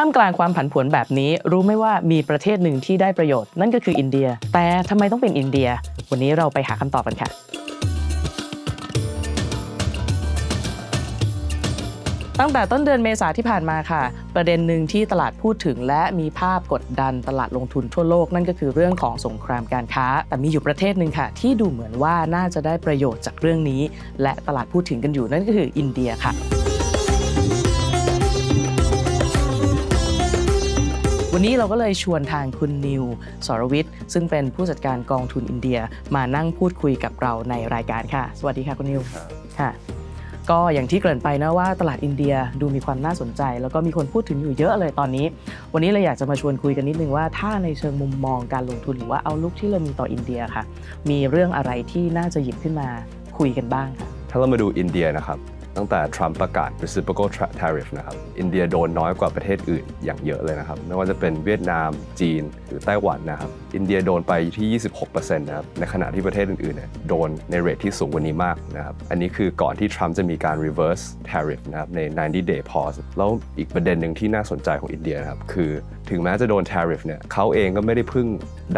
ท่ามกลางความผันผวนแบบนี้ รู้ไหมว่ามีประเทศหนึ่งที่ได้ประโยชน์ นั่นก็คืออินเดีย แต่ทำไมต้องเป็นอินเดีย วันนี้เราไปหาคำตอบกันค่ะตั้งแต่ต้นเดือนเมษาที่ผ่านมาค่ะ ประเด็นหนึ่งที่ตลาดพูดถึง และมีภาพกดดันตลาดลงทุนทั่วโลกนั่นก็คือเรื่องของสงครามการค้า แต่มีอยู่ประเทศหนึ่งค่ะ ที่ดูเหมือนว่าน่าจะได้ประโยชน์จากเรื่องนี้ และตลาดพูดถึงกันอยู่นั่นก็คืออินเดียค่ะ วันนี้เราก็เลยชวนทางคุณนิวสรวิทย์ ซึ่งเป็นผู้จัดการกองทุนอินเดียมานั่งพูดคุยกับเราในรายการค่ะ สวัสดีค่ะคุณนิวค่ะ ก็อย่างที่เกริ่นไปนะว่าตลาดอินเดียดูมีความน่าสนใจ แล้วก็มีคนพูดถึงอยู่เยอะเลยตอนนี้ วันนี้เราอยากจะมาชวนคุยกันนิดนึงว่าถ้าในเชิงมุมมองการลงทุนหรือว่าเอาลุกที่เรามีต่ออินเดียค่ะ มีเรื่องอะไรที่น่าจะหยิบขึ้นมาคุยกันบ้างค่ะถ้าเรามาดูอินเดียนะครับ ตั้งแต่ทรัมป์ประกาศ reciprocal tra- tariff นะครับ อินเดียโดนน้อยกว่าประเทศอื่นอย่างเยอะเลยนะครับ ไม่ว่าจะเป็นเวียดนาม จีน หรือไต้หวันนะครับ อินเดียโดนไปที่ 26%นะครับ ในขณะที่ประเทศอื่นๆเนี่ยโดนในเรทที่สูงกว่านี้มากนะครับ อันนี้คือก่อนที่ทรัมป์จะมีการ reverse tariff นะครับใน 90 day pause แล้วอีกประเด็นหนึ่งที่น่าสนใจของอินเดียนะครับคือ ถึงแม้จะโดน tariff เนี่ยเขาเองก็ไม่ได้พึ่ง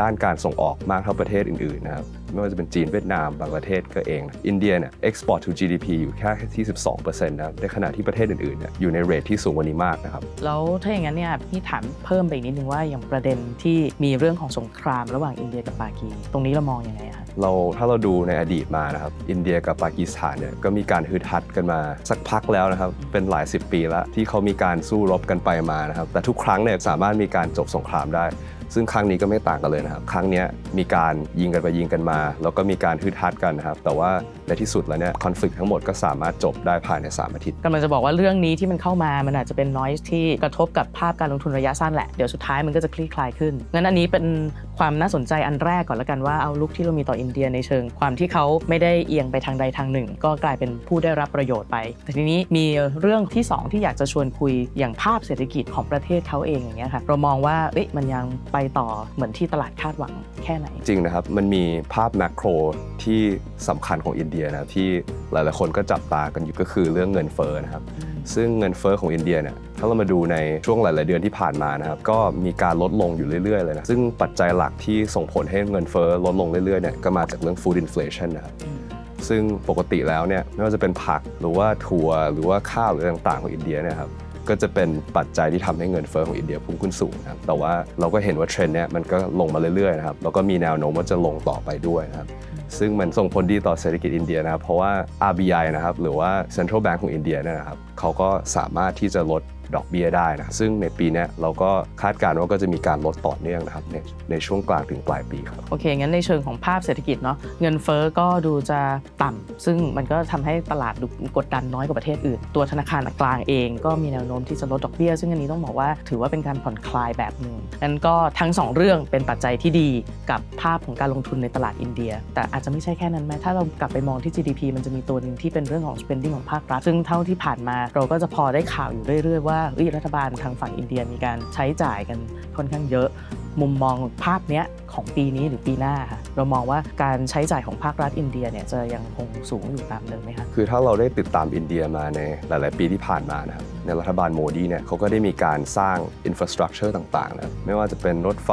ด้านการส่งออกมากเท่าประเทศอื่นๆนะครับไม่ว่าจะเป็นจีนเวียดนามบางประเทศก็เองนะอินเดียเนี่ย export to GDP อยู่แค่ที่ 12%นะครับในขณะที่ประเทศอื่นๆเนี่ยอยู่ในเรทที่สูงกว่านี้มากนะครับ แล้วถ้าอย่างนั้นเนี่ยพี่ถามเพิ่มไปอีกนิดนึงว่าอย่างประเด็นที่มีเรื่องของสงครามระหว่างอินเดียกับปากี ตรงนี้เรามองยังไงอะคะเราถ้าเราดูในอดีตมานะครับอินเดียกับปากีสถานเนี่ยก็มีการฮึดฮัดกันมาสักพักแล้วนะครับเป็นหลายสิบปีแล้วที่เขามีการสู้รบกันไปมานะครับแต่ทุกครั้งเนี่ยสามารถมีการจบสงครามได้ ซึ่งครั้งนี้ก็ไม่ต่างกันเลยนะครับ ครั้งนี้มีการยิงกันไปยิงกันมา แล้วก็มีการฮึดฮัดกันนะครับ แต่ว่าในที่สุดแล้วเนี่ยคอนฟ lict ทั้งหมดก็สามารถจบได้ภายใน 3 อาทิตย์กำลังจะบอกว่าเรื่องนี้ที่มันเข้ามา มันอาจจะเป็น noise ที่กระทบกับภาพการลงทุนระยะสั้นแหละ เดี๋ยวสุดท้ายมันก็จะคลี่คลายขึ้น งั้นอันนี้เป็นความน่าสนใจอันแรกก่อนละกันว่าเอาลุกที่เรามีต่ออินเดียในเชิง ความที่เขาไม่ได้เอียงไปทางใดทางหนึ่ง ก็กลายเป็นผู้ได้รับประโยชน์ไป แต่ทีนี้มีเรื่องที่สองที่อยากจะชวนคุยอย่างภาพเศรษฐกิจของประเทศเขาเองอย่างเงี้ยค่ะ เรามองว่าเอ๊ะมันยังไปต่อเหมือนที่ตลาดคาดหวังแค่ไหน จริงนะครับ มันมีภาพแมกโรที่สำคัญของอินเดียนะครับที่หลาย ๆ คนก็จับตากันอยู่ก็คือเรื่องเงินเฟ้อนะครับ ซึ่งเงินเฟ้อของอินเดียเนี่ยถ้าเรามาดูในช่วงหลาย ๆ เดือนที่ผ่านมานะครับก็มีการลดลงอยู่เรื่อย ๆ เลยนะซึ่งปัจจัยหลักที่ส่งผลให้เงินเฟ้อลดลงเรื่อย ๆ เนี่ยก็มาจากเรื่อง food inflation นะครับซึ่งปกติแล้วเนี่ยไม่ว่าจะเป็นผักหรือว่าถั่วหรือว่าข้าวหรือต่าง ๆ ของอินเดียเนะครับ ก็จะเป็นปัจจัยที่ทำให้เงินเฟ้อของอินเดียพุ่งขึ้นสูงนะครับแต่ว่าเราก็เห็นว่าเทรนด์เนี้ยมันก็ลงมาเรื่อยๆนะครับแล้วก็มีแนวโน้มว่าจะลงต่อไปด้วยนะครับซึ่งมันส่งผลดีต่อเศรษฐกิจอินเดียนะครับเพราะว่า RBI นะครับหรือว่า Central Bank ของอินเดียเนี่ยนะครับเขาก็สามารถที่จะลด ดอกเบี้ยได้นะซึ่งในปีนี้เราก็คาดการณ์ว่าก็จะมีการลดต่อเนื่องนะครับในในช่วงกลางถึงปลายปีครับโอเค งั้นในเชิงของภาพเศรษฐกิจเนาะเงินเฟ้อก็ดูจะต่ำซึ่งมันก็ทำให้ตลาดดูกดดันน้อยกว่าประเทศอื่น ตัวธนาคารกลางเองก็มีแนวโน้มที่จะลดดอกเบี้ย ซึ่งอันนี้ต้องบอกว่าถือว่าเป็นการผ่อนคลายแบบหนึ่งงั้นก็ทั้งสองเรื่องเป็นปัจจัยที่ดีกับภาพของการลงทุนในตลาดอินเดีย แต่อาจจะไม่ใช่แค่นั้นไหมถ้าเรากลับไปมองที่ GDP มันจะมีตัวหนึ่งที่เป็นเรื่องของ spending ของภาครัฐ ซึ่งเท่าที่ผ่านมาเราก็จะพอได้ข่าวอยู่เรื่อยๆว่าเอ้ยรัฐบาลทางฝั่งอินเดียมีการใช้จ่ายกันค่อนข้างเยอะ มุมมองภาพเนี้ยของปีนี้หรือปีหน้าค่ะเรามองว่าการใช้จ่ายของภาครัฐอินเดียเนี่ยจะยังคงสูงอยู่ตามเดิมไหมคะคือถ้าเราได้ติดตามอินเดียมาในหลาย ๆ ปีที่ผ่านมานะครับในรัฐบาลโมดีเนี่ยเขาก็ได้มีการสร้างอินฟราสตรักเจอร์ต่าง ๆ นะครับไม่ว่าจะเป็นรถไฟ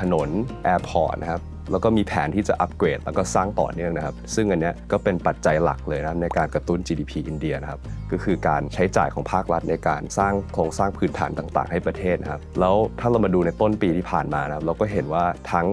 ถนนแอร์พอร์ตนะครับ แล้วก็มีแผนที่จะอัปเกรด แล้วก็สร้างต่อเนื่องนะครับ ซึ่งอันนี้ก็เป็นปัจจัยหลักเลยนะครับในการกระตุ้น GDP อินเดียนะครับก็คือการใช้จ่ายของภาครัฐในการสร้างโครงสร้างพื้นฐานต่าง ๆ ให้ประเทศนะครับแล้วถ้าเรามาดูในต้นปีที่ผ่านมานะครับเราก็เห็นว่าทั้ง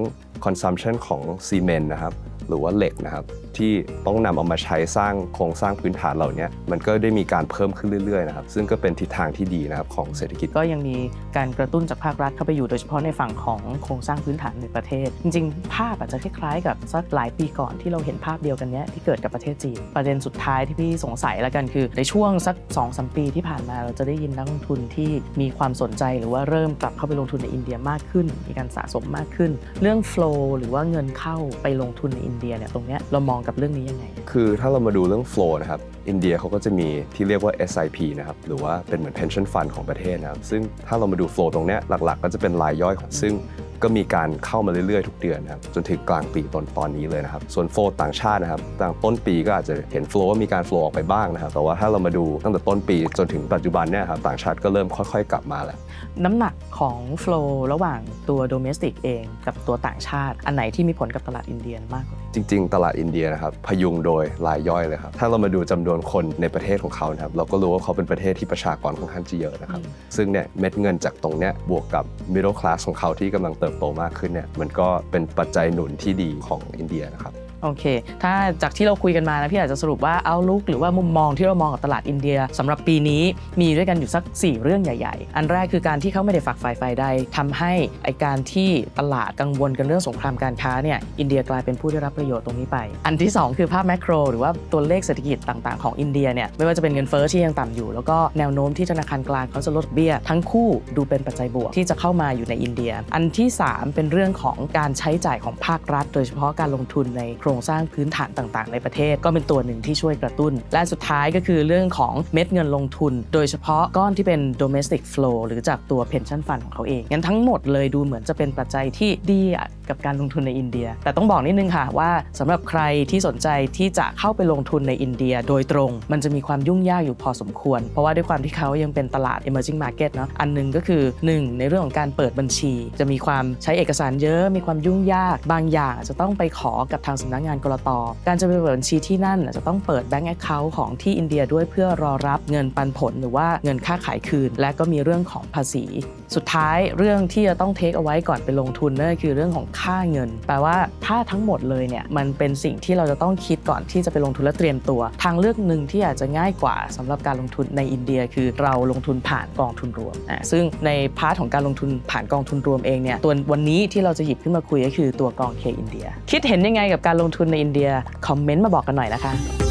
consumption ของซีเมนต์นะครับหรือว่าเหล็กนะครับ ที่ต้องนำเอามาใช้สร้างโครงสร้างพื้นฐานเหล่านี้มันก็ได้มีการเพิ่มขึ้นเรื่อยๆนะครับซึ่งก็เป็นทิศทางที่ดีนะครับของเศรษฐกิจก็ยังมีการกระตุ้นจากภาครัฐเข้าไปอยู่โดยเฉพาะในฝั่งของโครงสร้างพื้นฐานในประเทศ จริง ๆ ภาพอาจจะคล้ายๆ กับสักหลายปีก่อนที่เราเห็นภาพเดียวกันเนี้ยที่เกิดกับประเทศจีนประเด็นสุดท้ายที่พี่สงสัยแล้วกันคือ ในช่วงสัก2อสปีที่ผ่านมาเราจะได้ยินนักลงทุนที่มีความสนใจหรือว่าเริ่มกลับเข้าไปลงทุนในอินเดียมากขึ้น มีการสะสมมากขึ้น เรื่อง flow หรือว่าเงินเข้าไปลงทุนในอินเดียเนี่ยตรงเนี้ยเรามองกับเรื่องนี้ยังไง คือถ้าเรามาดูเรื่อง flow นะครับ อินเดียเขาก็จะมีที่เรียกว่า SIP นะครับ หรือว่าเป็นเหมือน pension fund ของประเทศนะครับ ซึ่งถ้าเรามาดู flow ตรงเนี้ยหลักๆ ก็จะเป็นรายย่อยของซึ่ง ก็มีการเข้ามาเรื่อยๆ ทุกเดือนนะครับจนถึงกลางปีตอนตอนนี้เลยนะครับ ส่วนโฟลต่างชาตินะครับต่างต้นปีก็อาจจะเห็นโฟลว่ามีการโฟลออกไปบ้างนะครับ แต่ว่าถ้าเรามาดูตั้งแต่ต้นปีจนถึงปัจจุบันเนี่ยครับต่างชาติก็เริ่มค่อยๆ กลับมาแล้ว น้ำหนักของ flow ระหว่างตัวโดเมสติกเอง กับตัวต่างชาติ อันไหนที่มีผลกับตลาดอินเดียมากกว่ากันจริง ๆ ตลาดอินเดียนะครับพยุงโดยรายย่อยเลยครับถ้าเรามาดูจำนวนคนในประเทศของเขานะครับเราก็รู้ว่าเขาเป็นประเทศที่ประชากรค่อนข้างจะเยอะนะครับซึ่งเนี่ยเม็ดเงินจากตรงเนี้ยบวกกับ middle class ของเขาที่กำลังเติติบโตมากขึ้นเนี่ยมันก็เป็นปัจจัยหนุนที่ดีของอินเดียนะครับ โอเค ถ้าจากที่เราคุยกันมานะพี่อาจจะสรุปว่าเอาลุกหรือว่ามุมมองที่เรามองกับตลาดอินเดียสำหรับปีนี้มีด้วยกันอยู่สัก 4 เรื่องใหญ่ ๆ อันแรกคือการที่เขาไม่ได้ฝักฝ่ายไฟใดทำให้ไอการที่ตลาดกังวลกันเรื่องสงครามการค้าเนี่ยอินเดียกลายเป็นผู้ได้รับประโยชน์ตรงนี้ไป อันที่ 2 คือภาพแมกโรหรือว่าตัวเลขเศรษฐกิจต่างๆของอินเดียเนี่ยไม่ว่าจะเป็นเงินเฟ้อที่ยังต่ำอยู่ แล้วก็แนวโน้มที่ธนาคารกลางเขาจะลดเบี้ย ทั้งคู่ดูเป็นปัจจัยบวกที่จะเข้ามาอยู่ในอินเดีย อันที่ 3 เป็นเรื่องของการใช้จ่ายของภาครัฐ โดยเฉพาะการลงทุนในโครงสร้างพื้นฐานต่างๆ ในประเทศก็เป็นตัวหนึ่งที่ช่วยกระตุ้น และสุดท้ายก็คือเรื่องของเม็ดเงินลงทุน โดยเฉพาะก้อนที่เป็น domestic flow หรือจากตัว pension fund ของเขาเองงั้นทั้งหมดเลยดูเหมือนจะเป็นปัจจัยที่ดีกับการลงทุนในอินเดีย แต่ต้องบอกนิดนึงค่ะว่าสำหรับใครที่สนใจที่จะเข้าไปลงทุนในอินเดียโดยตรง มันจะมีความยุ่งยากอยู่พอสมควร เพราะว่าด้วยความที่เขายังเป็นตลาด emerging market เนาะอันหนึงก็คือ 1 ในเรื่องของการเปิดบัญชี จะมีความใช้เอกสารเยอะมีความยุ่งยาก บางอย่างจะต้องไปขอกับทางสำนักงานกรตการจะไปเปิดบัญชีที่นั่นจะต้องเปิดแบงก์แอคเคาท์ของที่อินเดียด้วยเพื่อรอรับเงินปันผลหรือว่าเงินค่าขายคืน และก็มีเรื่องของภาษีสุดท้ายเรื่องที่จะต้องเทคเอาไว้ก่อนไปลงทุนนั่นก็คือเรื่องของค่าเงิน แปลว่าถ้าทั้งหมดเลยเนี่ยมันเป็นสิ่งที่เราจะต้องคิดก่อนที่จะไปลงทุนและเตรียมตัว ทางเลือกหนึ่งที่อาจจะง่ายกว่าสำหรับการลงทุนในอินเดีย คือเราลงทุนผ่านกองทุนรวมอะซึ่งในพาร์ทของการลงทุนผ่านกองทุนรวมเองเนี่ยตัววันนี้ที่เราจะหยิบขึ้นมาคุยก็คือตัวกองเคอินเดีย คิดเห็นยังไงกับการลงทุนในอินเดียคอมเมนต์มาบอกกันหน่อยนะคะ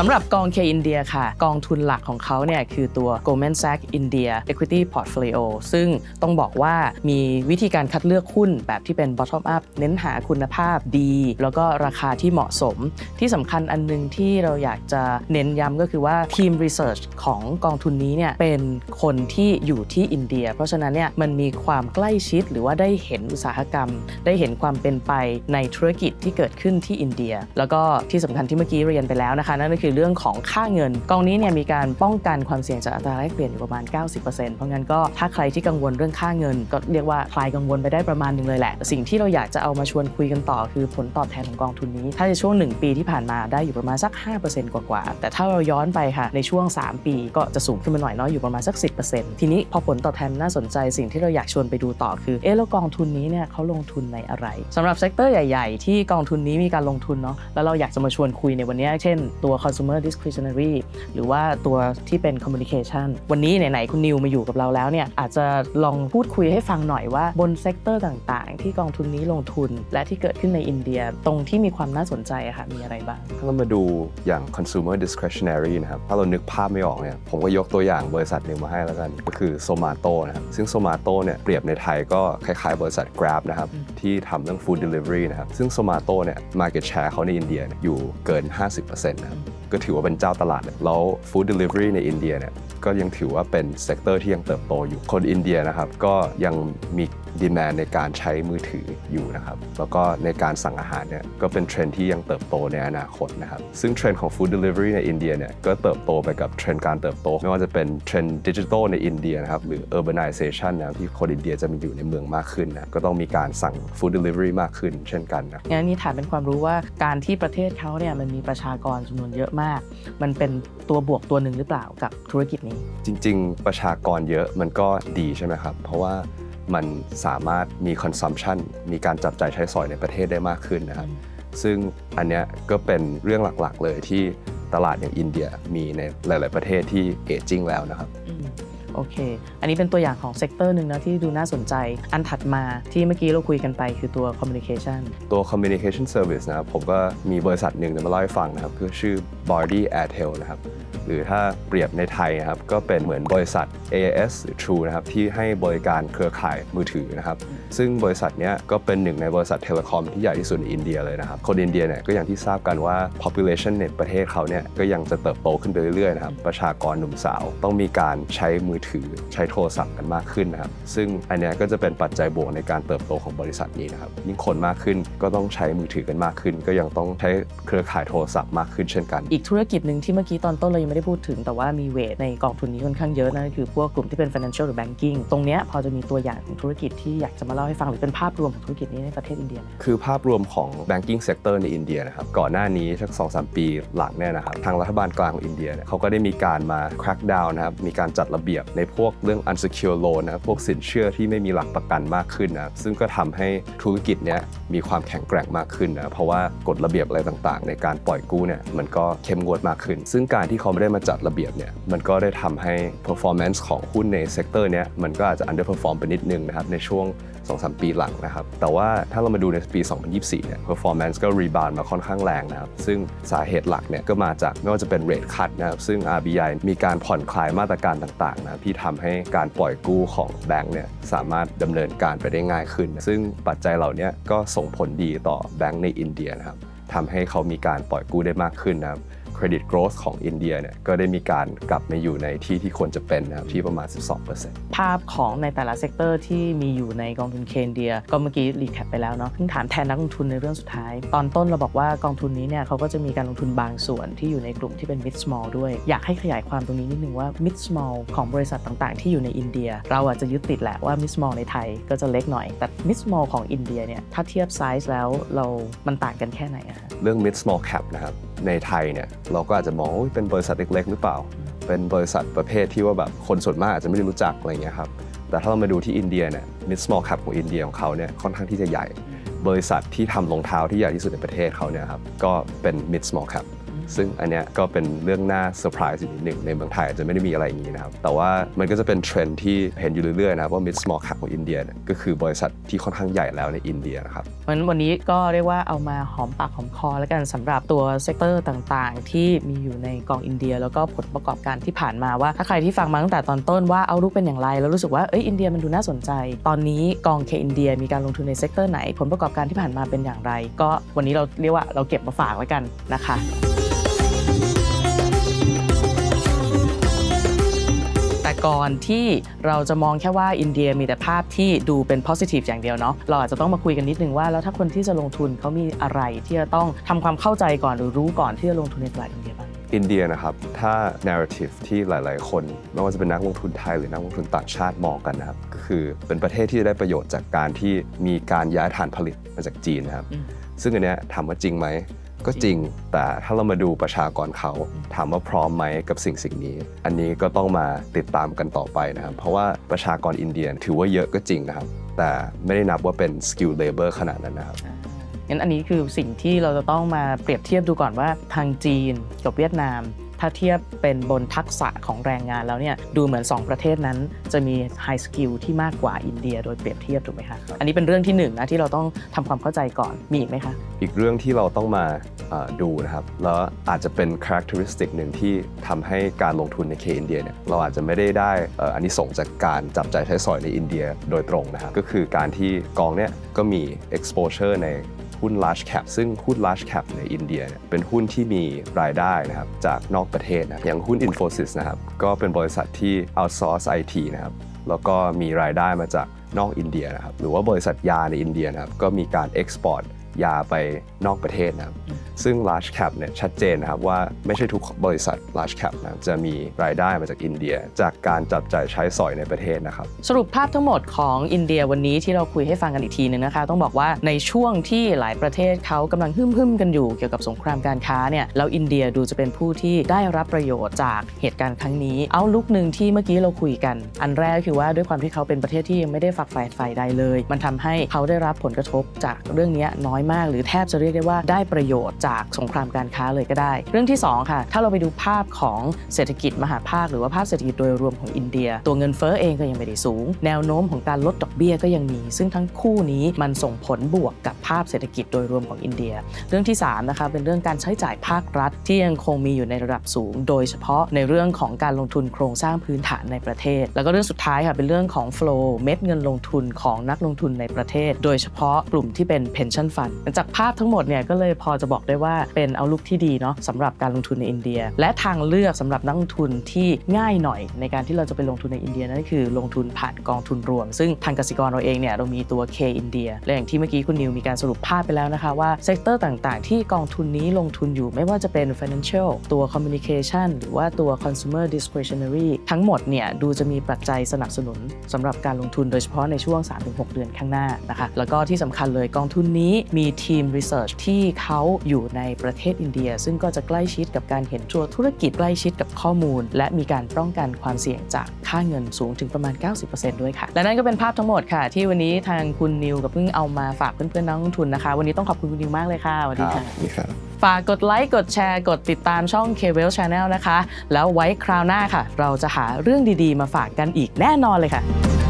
สำหรับกอง K India ค่ะ กองทุนหลักของเขาเนี่ยคือตัว Goldman Sachs India Equity Portfolio ซึ่งต้องบอกว่ามีวิธีการคัดเลือกหุ้นแบบที่เป็น bottom up เน้นหาคุณภาพดี แล้วก็ราคาที่เหมาะสม ที่สำคัญอันหนึงที่เราอยากจะเน้นย้ำก็คือว่าทีม Research ของกองทุนนี้เนี่ยเป็นคนที่อยู่ที่อินเดีย เพราะฉะนั้นเนี่ยมันมีความใกล้ชิดหรือว่าได้เห็นอุตสาหกรรม ได้เห็นความเป็นไปในธุรกิจที่เกิดขึ้นที่อินเดีย แล้วก็ที่สำคัญที่เมื่อกี้เรียนไปแล้วนะคะนั่นก็คือเรื่องของค่าเงิน กองนี้เนี่ยมีการป้องกันความเสี่ยงจากอัตราแลกเปลี่ยนอยู่ประมาณ 90%เพราะงั้นก็ถ้าใครที่กังวลเรื่องค่าเงิน ก็เรียกว่าคลายกังวลไปได้ประมาณหนึงเลยแหละ สิ่งที่เราอยากจะเอามาชวนคุยกันต่อคือผลตอบแทนของกองทุนนี้ ถ้าในช่วง 1 ปีที่ผ่านมาได้อยู่ประมาณสัก 5%กว่าๆแต่ถ้าเราย้อนไปค่ะในช่วง 3 ปี ก็จะสูงขึ้นมาหน่อยเนาะอยู่ประมาณสัก 10%ทีนี้พอผลตอบแทนน่าสนใจสิ่งที่เราอยากชวนไปดูต่อคือเอ๊ะแล้วกองทุนนี้เนี่ยเขาลงทุนในอะไรสำหรับเซกเตอร์ใหญ่ ๆ ที่กองทุนนี้มีการลงทุนเนาะแล้วเราอยากจะมาชวนคุยในวันนี้เช่นตัว consumer discretionary หรือว่าตัวที่เป็น communication วันนี้ไหนๆคุณนิวมาอยู่กับเราแล้วเนี่ยอาจจะลองพูดคุยให้ฟังหน่อยว่าบนเซกเตอร์ต่างๆ ที่กองทุนนี้ลงทุน และที่เกิดขึ้นในอินเดียตรงที่มีความน่าสนใจอะค่ะมีอะไรบ้างถ้าเรามาดูอย่าง consumer discretionary นะครับถ้าเรานึกภาพไม่ออกเนี่ยผมก็ยกตัวอย่างบริษัทหนึ่งมาให้แล้วกันก็คือ Zomato นะครับซึ่ง Zomato เนี่ยเปรียบในไทยก็คล้ายๆบริษัท Grab นะครับที่ทำเรื่อง food delivery นะครับซึ่ง Zomato เนี่ย market share เขาในอินเดียเนี่ยอยู่เกิน 50%นะครับก็ถือว่าเป็นเจ้าตลาดแล้วฟู้ดเดลิเวอรี่ในอินเดียเนี่ยก็ยังถือว่าเป็นเซกเตอร์ที่ยังเติบโตอยู่คนอินเดียนะครับก็ยังมี ดีแมนในการใช้มือถืออยู่นะครับ แล้วก็ในการสั่งอาหารเนี่ยก็เป็นเทรนด์ที่ยังเติบโตในอนาคตนะครับ ซึ่งเทรนด์ของ food delivery ในอินเดียเนี่ยก็เติบโตไปกับเทรนด์การเติบโต ไม่ว่าจะเป็นเทรนด์ดิจิทัลในอินเดียนะครับ หรือ urbanization นะครับที่คนอินเดียจะมาอยู่ในเมืองมากขึ้นนะก็ต้องมีการสั่ง food delivery มากขึ้น เช่นกันนะงั้นนี่ถามเป็นความรู้ว่าการที่ประเทศเขาเนี่ยมันมีประชากรจำนวนเยอะมาก มันเป็นตัวบวกตัวหนึ่งหรือเปล่ากับธุรกิจนี้ จริง ๆ ประชากรเยอะมันก็ดีใช่ไหมครับ เพราะว่า มันสามารถมี consumption มีการจับจ่ายใช้สอยในประเทศได้มากขึ้นนะครับซึ่งอันเนี้ยก็เป็นเรื่องหลักๆเลยที่ตลาดอย่างอินเดียมีในหลาย ๆ ประเทศที่เอจิ้งแล้วนะครับอืมโอเค อันนี้เป็นตัวอย่างของเซกเตอร์หนึ่งนะที่ดูน่าสนใจ อันถัดมาที่เมื่อกี้เราคุยกันไปคือตัว communication ตัว communication service นะครับผมก็มีบริษัทหนึ่งมาเล่าให้ฟังนะครับคือชื่อ b a r d y Airtel นะครับหรือถ้าเปรียบในไทยนะครับก็เป็นเหมือนบริษัท AIS หรือ True นะครับที่ให้บริการเครือข่ายมือถือนะครับซึ่งบริษัทเนี้ยก็เป็นหนึ่งในบริษัทเทเลคอมที่ใหญ่ที่สุดในอินเดียเลยนะครับคนอินเดียเนี่ยก็อย่างที่ทราบกันว่า population ในประเทศเขาเนี่ยก็ยังจะเติบโตขึ้นไปเรื่อยๆนะครับประชากรหนุ่มสาวต้องมีการใช้มือถือใช้โทรศัพท์กันมากขึ้นนะครับซึ่งอันเนี้ยก็จะเป็นปัจจัยบวกในการเติบโตของบริษัทนี้นะครับยิ่งคนมากขึ้นก็ต้องใช้มือถือกันมากขึ้น ก็ยังต้องใช้เครือข่ายโทรศัพท์มากขึ้นเช่นกันอีกธุรกิจหนึ่งที่เมื่อกี้ตอนต้นเรายังไม่ได้พูดถึง แต่ว่ามีเวทในกองทุนนี้ค่อนข้างเยอะนั่นคือพวกกลุ่มที่เป็น financial หรือ banking ตรงนี้พอจะมีตัวอย่างของธุรกิจที่อยากจะมาเล่าให้ฟังหรือเป็นภาพรวมของธุรกิจนี้ในประเทศอินเดียไหมคือภาพรวมของ banking sector ในอินเดียนะครับก่อนหน้านี้สัก2อสปีหลังเนี่ยนะครับทางรัฐบาลกลางของอินเดียเนี่ยเขาก็ได้มีการมา crack down นะครับมีการจัดระเบียบในพวกเรื่อง unsecured loan นะครับพวกสินเชื่อที่ไม่มีหลักประกันมากขึ้นนะซึ่งก็ทำให้ธุรกิจเนี้ยมีความแข็งแกร่งมากขึ้นนะเพราะว่ากฎระเบียบอะไรต่างๆ ในการปล่อยกู้เนี่ยมันก็เข้มงวดมากขึ้น ซึ่งการที่เขาไม่ได้มาจัดระเบียบเนี่ยมันก็ได้ทำให้ performance ของหุ้นในเซกเตอร์เนี้ยมันก็อาจจะ underperform ไปนิดนึงนะครับในช่วง 2-3 ปีหลังนะครับ แต่ว่าถ้าเรามาดูในปี 2024 เนี่ย performance ก็ rebound มาค่อนข้างแรงนะครับ ซึ่งสาเหตุหลักเนี่ยก็มาจากไม่ว่าจะเป็น rate cut นะครับ ซึ่ง RBI มีการผ่อนคลายมาตรการต่างๆนะที่ทำให้การปล่อยกู้ของแบงก์เนี่ยสามารถดำเนินการไปได้ง่ายขึ้น ซึ่งปัจจัยเหล่านี้ก็ส่งผลดีต่อแบงก์ในอินเดียนะครับทำให้เขามีการปล่อยกู้ได้มากขึ้นนะครับ credit growth ของอินเดียเนี่ยก็ได้มีการกลับมาอยู่ในที่ที่ควรจะเป็นนะครับที่ประมาณ 12%ภาพของในแต่ละเซกเตอร์ที่มีอยู่ในกองทุนเคนเดีย ก็เมื่อกี้รีแคปไปแล้วเนาะเพิ่งถามแทนนักลงทุนในเรื่องสุดท้าย ตอนต้นเราบอกว่ากองทุนนี้เนี่ยเขาก็จะมีการลงทุนบางส่วนที่อยู่ในกลุ่มที่เป็น mid small ด้วย อยากให้ขยายความตรงนี้นิดนึงว่า mid small ของบริษัทต่างๆ ที่อยู่ในอินเดีย เราอาจจะยึดติดแหละว่า mid small ในไทยก็จะเล็กหน่อย แต่ mid small ของอินเดียเนี่ยถ้าเทียบไซส์แล้วเรา มันต่างกันแค่ไหนอะฮะเรื่อง mid small cap นะครับ ในไทยเนี่ยเราก็อาจจะมองเป็นบริษัทเล็กๆ หรือเปล่า เป็นบริษัทประเภทที่ว่าแบบคนส่วนมากอาจจะไม่ได้รู้จักอะไรเงี้ยครับแต่ถ้าเรามาดูที่อินเดียเนี่ยมิดสมอลแคปของอินเดียของเขาเนี่ยค่อนข้างที่จะใหญ่ บริษัทที่ทำรองเท้าที่ใหญ่ที่สุดในประเทศเขาเนี่ยครับก็เป็นมิดสมอลแคป ซึ่งอันเนี้ยก็เป็นเรื่องน่าเซอร์ไพรส์อีกนิดหนึ่งในเมืองไทยอาจจะไม่ได้มีอะไรอย่างนี้นะครับ แต่ว่ามันก็จะเป็นเทรนด์ที่เห็นอยู่เรื่อยๆนะว่า mid small cap ของอินเดียก็คือบริษัทที่ค่อนข้างใหญ่แล้วในอินเดียนะครับเพราะฉะนั้นวันนี้ก็เรียกว่าเอามาหอมปากหอมคอแล้วกันสำหรับตัวเซกเตอร์ต่างๆ ที่มีอยู่ในกองอินเดีย แล้วก็ผลประกอบการที่ผ่านมาว่าถ้าใครที่ฟังมาตั้งแต่ตอนต้นว่าเอาลูกเป็นอย่างไรแล้วรู้สึกว่าเอ้ยอินเดียมันดูน่าสนใจ ตอนนี้กองเคอินเดียมีการลงทุนในเซกเตอร์ไหน ผลประกอบการที่ผ่านมาเป็นอย่างไร ก็วันนี้เราเรียกว่าเราเก็บมาฝากไว้กันนะคะ ก่อนที่เราจะมองแค่ว่าอินเดียมีแต่ภาพที่ดูเป็น positive อย่างเดียวเนาะเราอาจจะต้องมาคุยกันนิดนึงว่าแล้วถ้าคนที่จะลงทุนเขามีอะไรที่จะต้องทำความเข้าใจก่อนหรือรู้ก่อนที่จะลงทุนในตลาดอินเดียบ้างอินเดียนะครับ ถ้า narrative ที่หลาย ๆ คน ไม่ว่าจะเป็นนักลงทุนไทยหรือนักลงทุนต่างชาติมองกันนะครับ ก็คือเป็นประเทศที่จะได้ประโยชน์จากการที่มีการย้ายฐานผลิตมาจากจีนนะครับอืมซึ่งอันเนี้ยถามว่าจริงไหม ก็จริงแต่ถ้าเรามาดูประชากรเขา ถามว่าพร้อมไหมกับสิ่งสิ่งนี้ อันนี้ก็ต้องมาติดตามกันต่อไปนะครับ เพราะว่าประชากรอินเดียถือว่าเยอะก็จริงนะครับ แต่ไม่ได้นับว่าเป็น skill labor ขนาดนั้นนะครับงั้นอันนี้คือสิ่งที่เราจะต้องมาเปรียบเทียบดูก่อนว่าทางจีนกับเวียดนาม ถ้าเทียบเป็นบนทักษะของแรงงานแล้วเนี่ยดูเหมือน 2 ประเทศนั้นจะมี high skill ที่มากกว่าอินเดีย โดยเปรียบเทียบถูกไหมคะอันนี้เป็นเรื่องที่หนึ่งนะที่เราต้องทำความเข้าใจก่อนมีอีกไหมคะอีกเรื่องที่เราต้องมาดูนะครับแล้วอาจจะเป็น characteristic หนึ่งที่ทำให้การลงทุนใน K อินเดียเนี่ยเราอาจจะไม่ได้ได้อันนี้ส่งส์จากการจับจ่ายใช้สอยในอินเดียโดยตรงนะครับก็คือการที่กองเนี่ยก็มี exposure ใน หุ้น large cap ซึ่งหุ้น large cap ในอินเดียเนี่ยเป็นหุ้นที่มีรายได้นะครับจากนอกประเทศนะอย่างหุ้น Infosys นะครับก็เป็นบริษัทที่ outsource IT นะครับแล้วก็มีรายได้มาจากนอกอินเดียนะครับหรือว่าบริษัทยาในอินเดียนะครับก็มีการ export ยาไปนอกประเทศนะครับ ซึ่ง large cap เนี่ยชัดเจนนะครับว่าไม่ใช่ทุกบริษัท large cap นะจะมีรายได้มาจากอินเดีย จากการจับจ่ายใช้สอยในประเทศนะครับ สรุปภาพทั้งหมดของอินเดียวันนี้ที่เราคุยให้ฟังกันอีกทีหนึงนะคะ ต้องบอกว่าในช่วงที่หลายประเทศเขากำลังหึ่มหึมๆกันอยู่เกี่ยวกับสงครามการค้าเนี่ยแล้วอินเดียดูจะเป็นผู้ที่ได้รับประโยชน์จากเหตุการณ์ครั้งนี้ เอาลุกหนึ่งที่เมื่อกี้เราคุยกัน อันแรกคือว่าด้วยความที่เขาเป็นประเทศที่ยังไม่ได้ฝักใฝ่ฝ่ายใดเลย มันทำให้เขาได้รับผลกระทบจากเรื่องนี้น้อยมาก หรือแทบจะเรียกได้ว่าได้ประโยชน์จากากสงครามการค้าเลยก็ได้ เรื่องที่ 2 ค่ะ ถ้าเราไปดูภาพของเศรษฐกิจมหาภาค หรือว่าภาพเศรษฐกิจโดยรวมของอินเดีย ตัวเงินเฟ้อเองก็ยังไม่ได้สูง แนวโน้มของการลดดอกเบี้ยก็ยังมี ซึ่งทั้งคู่นี้มันส่งผลบวกกับภาพเศรษฐกิจโดยรวมของอินเดีย เรื่องที่3นะคะเป็นเรื่องการใช้จ่ายภาครัฐ ที่ยังคงมีอยู่ในระดับสูง โดยเฉพาะในเรื่องของการลงทุนโครงสร้างพื้นฐานในประเทศ แล้วก็เรื่องสุดท้ายค่ะเป็นเรื่องของ flow เม็ดเงินลงทุนของนักลงทุนในประเทศ โดยเฉพาะกลุ่มที่เป็น pension fund จากภาพทั้งหมดเนี่ยก็เลยพอจะบอกได้ว่าเป็นเอาลุกที่ดีเนาะสำหรับการลงทุนในอินเดีย และทางเลือกสำหรับนักลงทุนที่ง่ายหน่อย ในการที่เราจะไปลงทุนในอินเดียนั่นคือลงทุนผ่านกองทุนรวม ซึ่งทางกสิกรเราเองเนี่ยเรามีตัว K India และอย่างที่เมื่อกี้คุณนิวมีการสรุปภาพไปแล้วนะคะว่าเซกเตอร์ต่างๆ ที่กองทุนนี้ลงทุนอยู่ไม่ว่าจะเป็น financial ตัว communication หรือว่าตัว consumer discretionary ทั้งหมดเนี่ยดูจะมีปัจจัยสนับสนุนสำหรับการลงทุนโดยเฉพาะในช่วง 3-6 เดือนข้างหน้านะคะแล้วก็ที่สำคัญเลยกองทุนนี้มีทีม research ที่เขาอยู่ในประเทศอินเดีย ซึ่งก็จะใกล้ชิดกับการเห็นตัวธุรกิจใกล้ชิดกับข้อมูล และมีการป้องกันความเสี่ยงจากค่าเงินสูงถึงประมาณ 90%ด้วยค่ะ และนั่นก็เป็นภาพทั้งหมดค่ะ ที่วันนี้ทางคุณนิวกับเพิ่งเอามาฝากเพื่อนๆนักลงทุนนะคะ วันนี้ต้องขอบคุณคุณนิวมากเลยค่ะสวัสดีค่ะนี่ครับฝากกดไลค์กดแชร์ กดติดตามช่อง k w e l l Channel นะคะ แล้วไว้คราวหน้าค่ะ เราจะหาเรื่องดีๆ มาฝากกันอีกแน่นอนเลยค่ะ